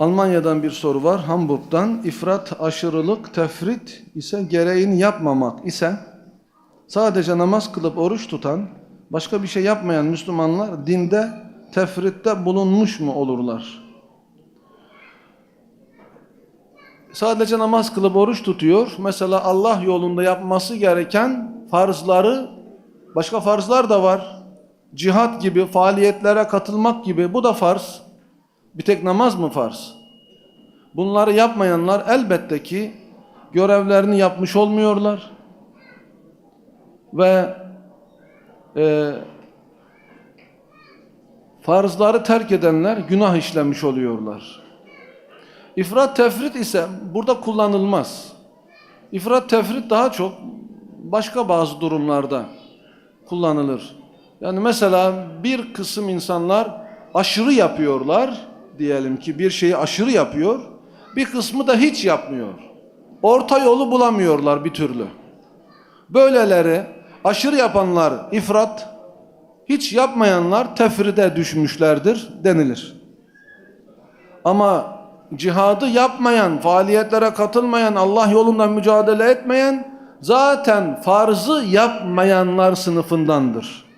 Almanya'dan bir soru var. Hamburg'dan. İfrat, aşırılık, tefrit ise gereğini yapmamak ise sadece namaz kılıp oruç tutan, başka bir şey yapmayan Müslümanlar dinde tefritte bulunmuş mu olurlar? Sadece namaz kılıp oruç tutuyor. Mesela Allah yolunda yapması gereken farzları, başka farzlar da var. Cihat gibi, faaliyetlere katılmak gibi bu da farz. Bir tek namaz mı farz? Bunları yapmayanlar elbette ki görevlerini yapmış olmuyorlar. Ve e, farzları terk edenler günah işlemiş oluyorlar. İfrat tefrit ise burada kullanılmaz. İfrat tefrit daha çok başka bazı durumlarda kullanılır. Yani mesela bir kısım insanlar aşırı yapıyorlar diyelim ki bir şeyi aşırı yapıyor. Bir kısmı da hiç yapmıyor. Orta yolu bulamıyorlar bir türlü. Böyleleri aşırı yapanlar ifrat, hiç yapmayanlar tefride düşmüşlerdir denilir. Ama cihadı yapmayan, faaliyetlere katılmayan, Allah yolunda mücadele etmeyen zaten farzı yapmayanlar sınıfındandır.